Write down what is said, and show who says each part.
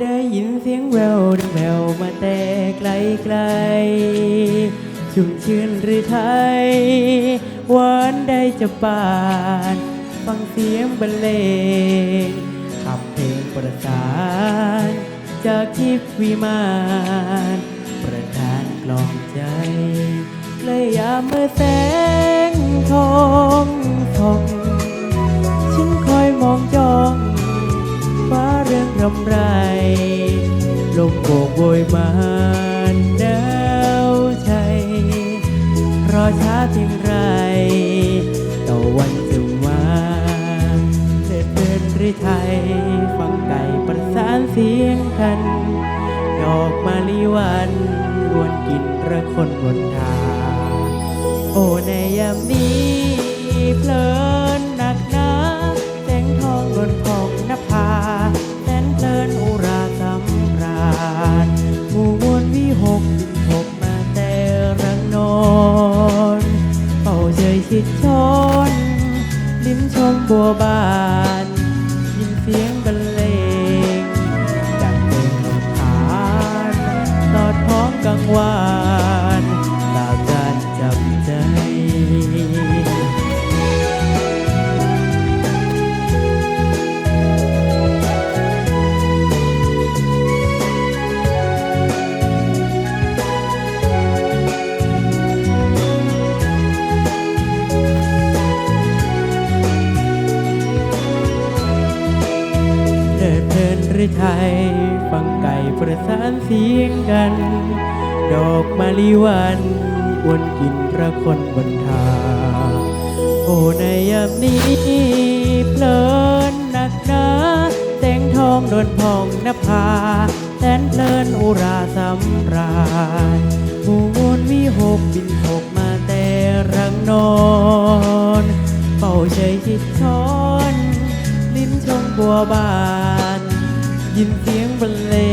Speaker 1: ได้ยินเสียงแววดังแววมาแต่ไกลไกลชุ่มชื่นหรือไทยหวานได้จะปาน ฟังเสียงบรรเลงขับเพลงประสาน จากทิพย์วิมานประทานกล่อมใจเลยยามเมื่อแสงทองส่องฉันคอยมองจ้องฟ้าเรื่องรำไรลมโบกโบยมานดาวชัยรอช้าเพียงไร ต่อวันจะมาเดินเดินหรือไทยฟังไก่ประสานเสียงกัน ดอกมาลีวันวนกินระคนบนทางโอ้ในยามนี้ิดชน ลิ้มชมบัวบาน ยินเสียง เดินหรือไทยฟังไก่ประสานเสียงกัน ดอกมะลิวันอวนกินระคนบนทางโอ้ในยามนี้เพลินหนักหนาแสงทองโดนพองนภาแสนเพลินอุราสำราญหมู่มวลวิหกบินหกมาแต่รังนอนเป่าเฉยชิดช้อน ลิ้มชมบัวบาน ยินเสียงบรรเลงดังเพลงกับขานสอดคล้อง